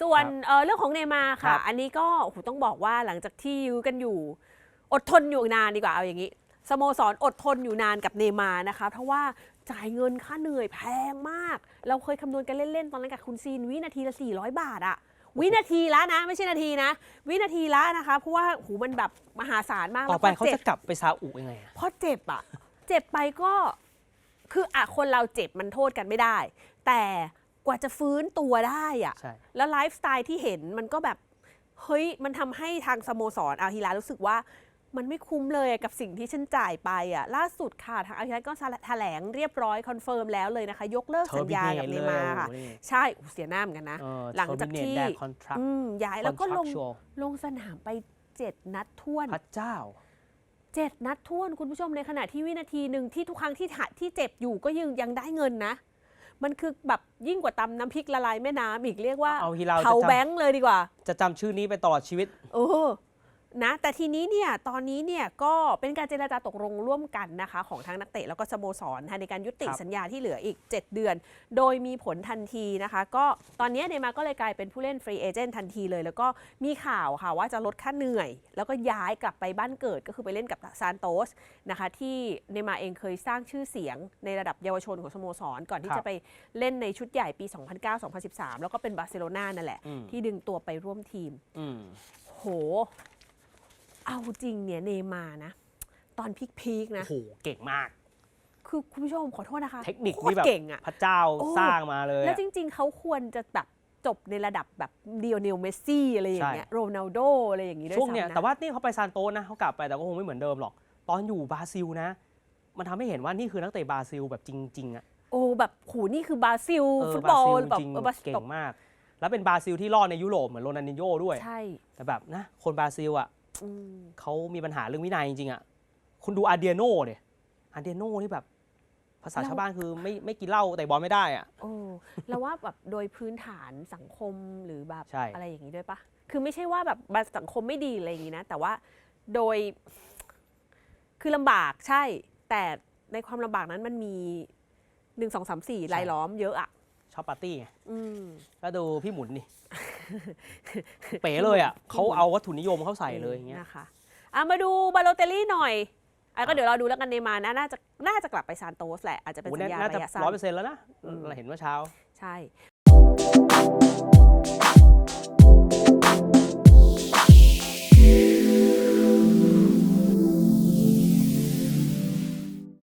ส่วนครับเอ่อเรื่องของเนย์มาร์ครัค่ะบอันนี้ก็โอ้โหต้องบอกว่าหลังจากที่ยื้อกันอยู่ อดทนอยู่นานดีกว่าเอาอย่างนี้สโมสรอดทนอยู่นานกับเนย์มาร์นะคะ เพราะว่าจ่ายเงินค่าเหนื่อยแพงมาก เราเคยคำนวณกันเล่น ๆ ตอนนั้นกับคุณซีนวินาทีละ 400 บาทอะวินาทีละนะ ไม่ใช่นาทีนะ วินาทีละนะคะ เพราะว่าหูมันแบบมหาศาลมากต่อไปแล้วเขาจ็บจะกลับไปซาอุยังไงอะเพราะเจ็บอะเจ็บไปก็คืออะคนเราเจ็บมันโทษกันไม่ได้ แต่ กว่าจะฟื้นตัวได้อะใช่ แล้วไลฟ์สไตล์ที่เห็นมันก็แบบ เฮ้ย มันทำให้ทางสโมสรอาฮิลารู้สึกว่า มันไม่คุ้มเลยกับสิ่งที่ฉันจ่ายไปอะ ล่าสุดค่ะ ทางอาฮิลาก็แถลงเรียบร้อยคอนเฟิร์มแล้วเลยนะคะ ยกเลิกสัญญากับเนย์มาร์ค่ะ ใช่อู้เสียหน้าเหมือนกันนะ หลังจากที่คอนทรัคอืมย้ายแล้วก็ลงลงสนามไปเจ็ดนัดท้วน พระเจ้า เจ็ดนัดท้วนคุณผู้ชมในขณะที่วินาทีหนึ่งที่ทุกครั้งที่ถ่ายที่เจ็บอยู่ก็ยังยังได้เงินนะ มันคือแบบยิ่งกว่าตำน้ำพริกละลายแม่น้ำอีกเรียกว่าเอาฮิลาลเผาจะจำแบงค์เลยดีกว่าจะจำชื่อนี้ไปตลอดชีวิตเออ นะแต่ทีนี้เนี่ยตอนนี้เนี่ยก็เป็นการเจรจาตกลงร่วมกันนะคะของทั้งนักเตะแล้วก็สโมสรในการยุติครับสัญญาที่เหลืออีก 7 เดือน โดยมีผลทันทีนะคะ ก็ตอนนี้เนย์มาร์ก็เลยกลายเป็นผู้เล่นฟรีเอเจนต์ทันทีเลย แล้วก็มีข่าวค่ะว่าจะลดค่าเหนื่อย แล้วก็ย้ายกลับไปบ้านเกิดก็คือไปเล่นกับซานโตสนะคะที่เนย์มาร์เองเคยสร้างชื่อเสียงในระดับเยาวชนของสโมสร ก่อนที่ครับจะไปเล่นในชุดใหญ่ปี 2009-2013 แล้วก็เป็นบาร์เซโลนานั่นแหละอืมที่ดึงตัวไปร่วมทีมอืมโห เอาจริงเนี่ยเนย์มาร์นะ ตอนพีคๆนะ โอ้โหเก่งมาก คือคุณผู้ชมขอโทษนะคะเทคนิคโคนี่ตรแบบเก่งอะ พระเจ้าโอ้ สร้างมาเลยแล้วอะ จริงๆ เขาควรจะแบบจบในระดับแบบเดียวเนลเมสซี่อะไรอย่างเงี้ย ใช่ โรนัลโดอะไรอย่างงี้ด้วยช่วงเนี้ยซ้ำะแต่ว่านี่เขาไปซานโตสนะเขากลับไปแต่ก็คงไม่เหมือนเดิมหรอก ตอนอยู่บราซิลนะ มันทำให้เห็นว่านี่คือนักเตะบราซิลแบบจริงๆอะโอ้แบบโหนี่คือบราซิลเออฟุตบอลบราซิลแบบจริงเออบราซิลเก่งมาก แล้วเป็นบราซิลที่รอดในยุโรปเหมือนโรนัลดินโญ่ด้วย ใช่ แต่แบบนะคนบราซิลอะอืม เขามีปัญหาเรื่องวินัยจริงๆอะคุณดูอาเดียโน่เนี่ยอาเดียโน่นี่แบบ ภาษาชาวบ้านคือไม่ไม่กินเหล้าแต่บอลไม่ได้อะโอ้แล้วว่าแบบโดยพื้นฐานสังคมหรือแบบใช่อะไรอย่างนี้ด้วยปะคือไม่ใช่ว่าแบบสังคมไม่ดีอะไรอย่างนี้นะ แต่ว่าโดย คือลำบากใช่ แต่ในความลำบากนั้นมันมีหนึ่งสองสามสี่รายล้อมเยอะอะชอบปาร์ตี้ไงอืมแล้วดูพี่หมุนนี่ เป๋เลยอะเขาเอาวัตถุนิยมเขาใส่เลยอย่างเงี้ยนะคะอะมาดูบาโลเตลลี่หน่อยอะก็เดี๋ยวเราดูแล้วกันเนย์มาร์นะน่าจะน่าจะกลับไปซานโตสแหละอาจจะเป็นโอ้สัญญาน่าจะระยะสั้นร้อยเปอร์เซ็นต์แล้วนะอืมเราเห็นเมื่อเช้า ใช่